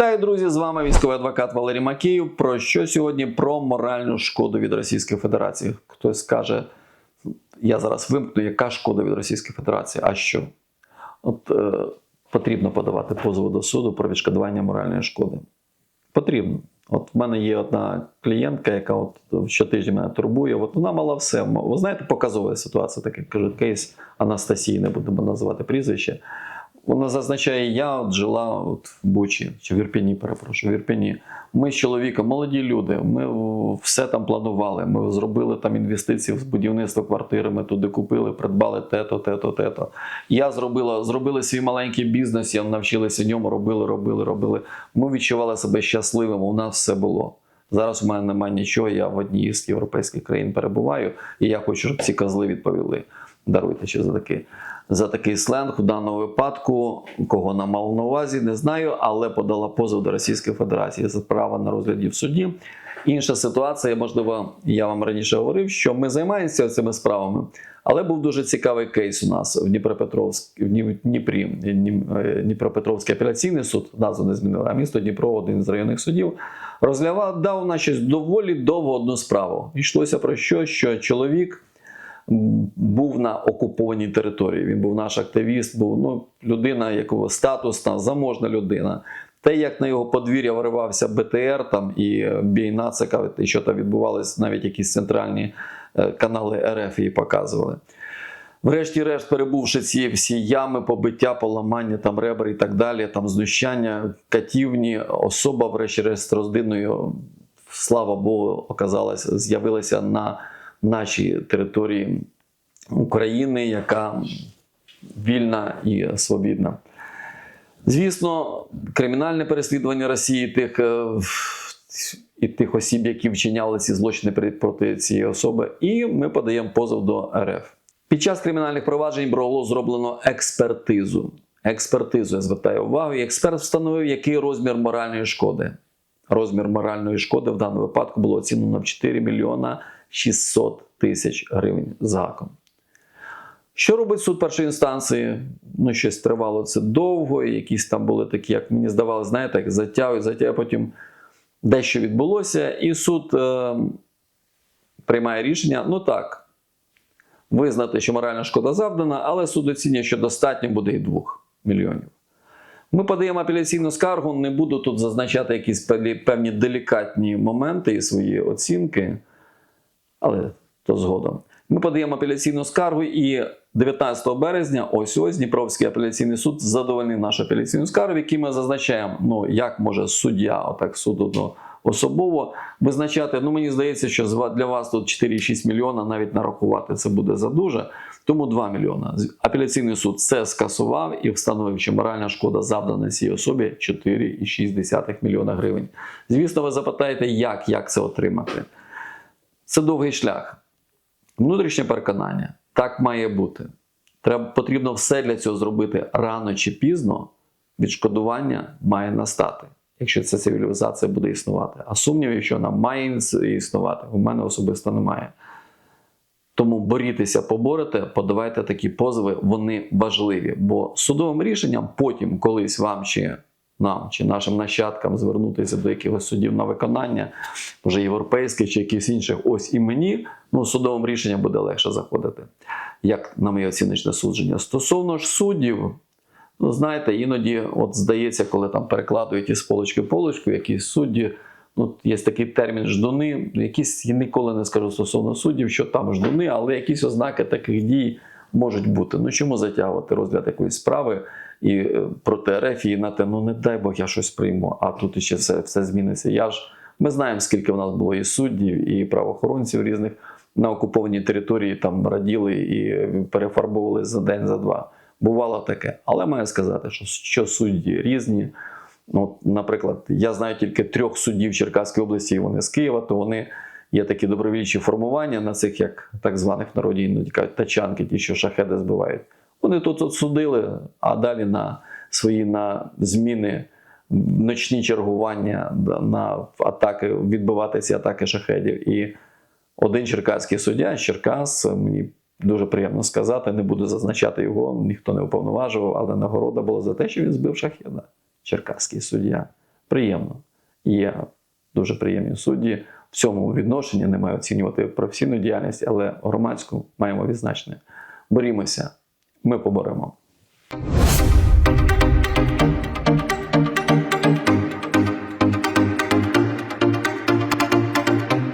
Вітаю, друзі! З вами військовий адвокат Валерій Макеєв. Про що сьогодні? Про моральну шкоду від Російської Федерації. Хтось скаже, я зараз вимкну, яка шкода від Російської Федерації? А що? От е, потрібно подавати позови до суду про відшкодування моральної шкоди. Потрібно. От в мене є одна клієнтка, яка от щотижня мене турбує. От вона мала все. Ви знаєте, показова ситуація така. Кажуть, кейс Анастасії, не будемо називати прізвище. Вона зазначає, я от жила от в Бучі, чи в Ірпіні, перепрошую, в Ірпіні. Ми з чоловіком, молоді люди, ми все там планували. Ми зробили там інвестиції в будівництво квартири, ми туди купили, придбали те-то, те-то, те-то. Я зробила, зробили свій маленький бізнес, я навчилася ньому, робили, робили, робили. Ми відчували себе щасливими, у нас все було. Зараз у мене немає нічого, я в одній з європейських країн перебуваю, і я хочу, щоб ці козли відповіли. Даруйте ще за такий, за такий сленг. У даному випадку, кого на мав на увазі, не знаю, але подала позов до Російської Федерації за право на розгляді в суді. Інша ситуація, можливо, я вам раніше говорив, що ми займаємося цими справами, але був дуже цікавий кейс у нас в Дніпропетровськ, в Дніпрі, Дніпропетровський апеляційний суд, назву не змінили, а місто Дніпро, один з районних судів, розглядав дав на щось доволі довго одну справу. Йшлося про що, що чоловік був на окупованій території. Він був наш активіст, був ну, людина, якого статусна, заможна людина. Те, як на його подвір'я виривався БТР там і бійна, це і що там відбувалось, навіть якісь центральні е, канали РФ її показували. Врешті-решт, перебувши ці всі ями, побиття, поламання, там ребер і так далі, там знущання, катівні, особа, врешті-решт, з родиною, слава Богу, оказалась, з'явилася на нашій території України, яка вільна і свобідна. Звісно, кримінальне переслідування Росії тих е, і тих осіб, які вчиняли ці злочини проти цієї особи, і ми подаємо позов до РФ. Під час кримінальних проваджень було зроблено експертизу. Експертизу я звертаю увагу, і експерт встановив, який розмір моральної шкоди. Розмір моральної шкоди в даному випадку було оцінено в 4 мільйона 600 тисяч гривень з гаком. Що робить суд першої інстанції? Ну, щось тривало це довго, і якісь там були такі, як мені здавалося, знаєте, як затягують, затягують, потім дещо відбулося, і суд е, приймає рішення: ну так, визнати, що моральна шкода завдана, але суд оцінює, що достатньо буде і 2 мільйонів. Ми подаємо апеляційну скаргу, не буду тут зазначати якісь певні делікатні моменти і свої оцінки, але то згодом. Ми подаємо апеляційну скаргу, і 19 березня, ось ось Дніпровський апеляційний суд задовольнив нашу апеляційну скаргу, в якій ми зазначаємо, ну як може суддя, отак суду ну, особово визначати. Ну мені здається, що для вас тут 4,6 мільйона навіть нарахувати це буде задуже. Тому 2 мільйона. Апеляційний суд це скасував і встановив, що моральна шкода завдана цій особі 4,6 мільйона гривень. Звісно, ви запитаєте, як, як це отримати? Це довгий шлях. Внутрішнє переконання так має бути. Треба потрібно все для цього зробити рано чи пізно. Відшкодування має настати, якщо ця цивілізація буде існувати. А сумнівів, що вона має існувати, у мене особисто немає. Тому борітеся, поборете, подавайте такі позови, вони важливі. Бо судовим рішенням потім колись вам чи нам чи нашим нащадкам звернутися до якихось судів на виконання, вже європейських чи якихось інших, ось і мені, ну судовим рішенням буде легше заходити, як на моє оціночне судження. Стосовно ж суддів, ну знаєте, іноді, от здається, коли там перекладують із полочки полочку, якісь судді. Ну, Є такий термін ждуни. Якісь я ніколи не скажу стосовно суддів, що там ждуни, але якісь ознаки таких дій можуть бути. Ну чому затягувати розгляд якоїсь справи і е, проти РФ і на те, ну не дай Бог, я щось прийму, а тут ще все все зміниться. Я ж ми знаємо, скільки в нас було і суддів, і правоохоронців різних на окупованій території там раділи і перефарбовували за день, за два. Бувало таке. Але маю сказати, що, що судді різні. Ну, Наприклад, я знаю тільки трьох суддів Черкаської області, і вони з Києва, то вони є такі добровільчі формування на цих, як так званих в народі іноді кажуть, тачанки, ті, що шахеди збивають. Вони тут судили, а далі на свої на зміни, ночні чергування, на атаки, відбивати ці атаки шахедів. І один черкаський суддя Черкас, мені дуже приємно сказати, не буду зазначати його, ніхто не уповноважував, але нагорода була за те, що він збив шахеда черкаський суддя. приємно. Є дуже приємні судді. В цьому відношенні не маю оцінювати професійну діяльність, але громадську маємо відзначення. Борімося, ми поборемо.